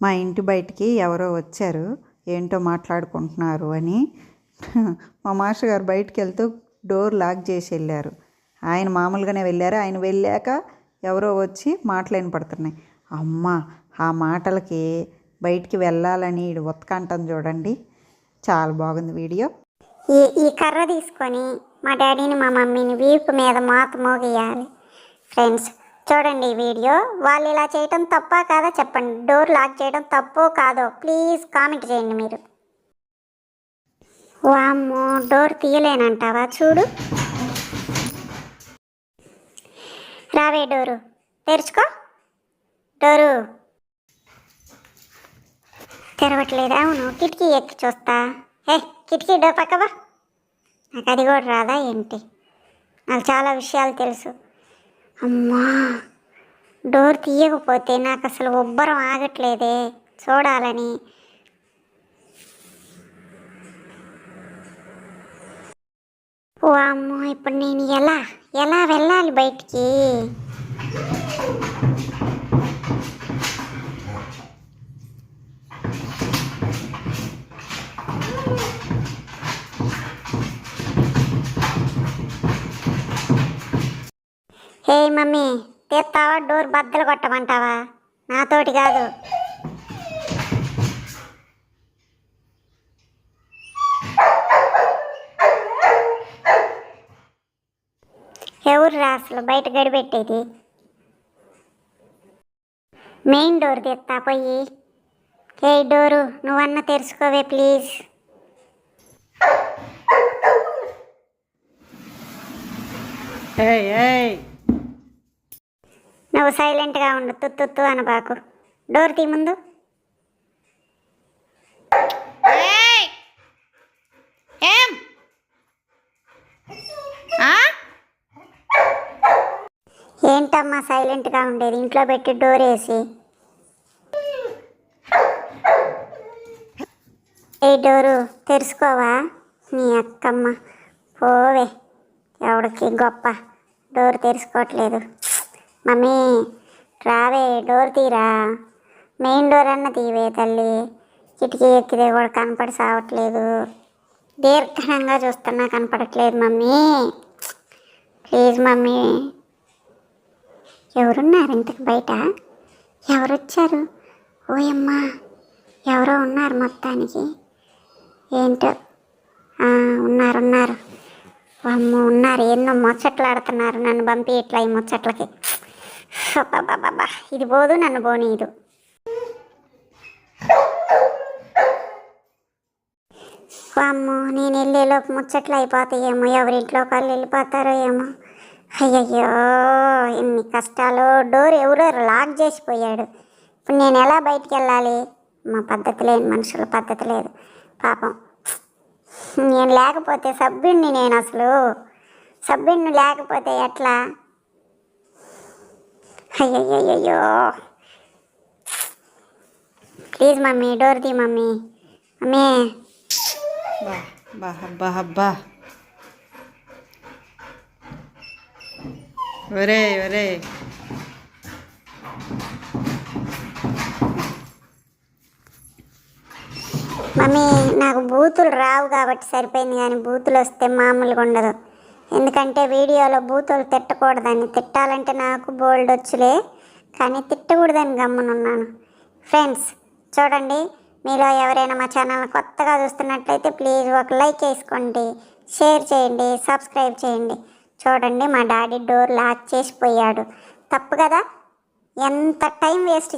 మా ఇంటి బయటికి ఎవరో వచ్చారు ఏంటో మాట్లాడుకుంటున్నారు అని మా మాస్టర్ గారు బయటికి వెళ్తూ డోర్ లాక్ చేసి వెళ్ళారు. ఆయన మామూలుగానే వెళ్ళారు. ఆయన వెళ్ళాక ఎవరో వచ్చి మాటలు పడుతున్నాయి అమ్మ ఆ మాటలకి బయటికి వెళ్ళాలని ఈడు ఉతకంటం చూడండి. చాలా బాగుంది వీడియో. ఈ ఈ కర్ర తీసుకొని మా డాడీని మా మమ్మీని వీపు మీద మాత మోగేయాలి. ఫ్రెండ్స్ చూడండి ఈ వీడియో. వాళ్ళు ఇలా చేయటం తప్పా కాదా చెప్పండి. డోర్ లాక్ చేయడం తప్పో కాదో ప్లీజ్ కామెంట్ చేయండి మీరు. వామ్మో డోర్ తీయలేనంటావా? చూడు. రావే డోరు. తెరుచుకో. డోరు. తెరవట్లేదా? అవును. కిటికీ ఎక్కి చూస్తా. ఏ కిటికీ డోర్ పక్కవా? నాకు అది కూడా రాదా ఏంటి? నాకు చాలా విషయాలు తెలుసు. అమ్మా డోర్ తీయకపోతే నాకు అసలు ఉబ్బరం ఆగట్లేదే చూడాలని. ఓ అమ్మో ఇప్పుడు నేను ఎలా ఎలా వెళ్ళాలి బయటికి? ఏ మమ్మీ తీస్తావా? డోర్ బద్దలు కొట్టమంటావా? నాతోటి కాదు. ఎవరు రా అసలు బయట గడిపెట్టేది మెయిన్ డోర్ తీస్తా పోయి. ఏ డోరు నువ్వన్న తెరుచుకోవే ప్లీజ్. ఏయ్ ఏయ్. నువ్వు సైలెంట్గా ఉండు. తుత్తు అనబాకు డోర్ తీ ముందు. ఏం? ఏంటమ్మా సైలెంట్గా ఉండేది? ఇంట్లో పెట్టి డోర్ వేసి ఏ డోరు? తెరుచుకోవా? నీ అక్కమ్మ. పోవే. ఎవడికి గొప్ప. డోర్ తెరుచుకోవట్లేదు. మమ్మీ రావే డోర్ తీరా. మెయిన్ డోర్ అన్న తీవే తల్లి. కిటికీ ఎక్కితే కూడా కనపడి సావట్లేదు. దీర్ఘంగా చూస్తున్నా కనపడట్లేదు మమ్మీ. Please mummy. ఎవరున్నారు ఇంతకు బయట? ఎవరొచ్చారు? ఓయమ్మా ఎవరో ఉన్నారు మొత్తానికి. ఏంటో? ఆ, ఉన్నారు ఉన్నారు. అమ్మో ఉన్నారు. ఎన్నో ముచ్చట్లాడుతున్నారు నన్ను పంపి ఇట్లా ఈ ముచ్చట్లకి. అబ్బబ్బబ్బబ్బా, ఇది పోదు నన్ను పోనీదు. అమ్మో నేను వెళ్ళేలోపు ముచ్చట్లు అయిపోతాయేమో. ఎవరింట్లో వాళ్ళు వెళ్ళిపోతారో ఏమో. అయ్యయ్యో ఎన్ని కష్టాలు. డోర్ ఎవరో లాక్ చేసిపోయాడు. ఇప్పుడు నేను ఎలా బయటికి వెళ్ళాలి? మా పద్ధతి లేని మనుషుల పద్ధతి లేదు. పాపం. నేను లేకపోతే సభ్యుడిని నేను అసలు. సభ్యుడిని లేకపోతే ఎట్లా? అయ్యయ్యయ్యో ప్లీజ్ మమ్మీ డోర్ తీ మమ్మీ. మమ్మీ. బా బా అబ్బా అబ్బా ఒరే ఒరే. మమ్మీ నాకు బూతులు రావు కాబట్టి సరిపోయింది కానీ బూతులు వస్తే మామూలుగా ఉండదు. ఎందుకంటే వీడియోలో బూతులు తిట్టకూడదని. తిట్టాలంటే నాకు బోల్డ్ వచ్చులే. కానీ తిట్టకూడదని గమ్మునున్నాను. ఫ్రెండ్స్ చూడండి. మీలో ఎవరైనా మా ఛానల్ కొత్తగా చూస్తున్నట్లయితే ప్లీజ్ ఒక లైక్ వేసుకోండి. షేర్ చేయండి. సబ్స్క్రైబ్ చేయండి. చూడండి మా డాడీ డోర్ లాక్ చేసిపోయాడు. తప్పు కదా? ఎంత టైం వేస్ట్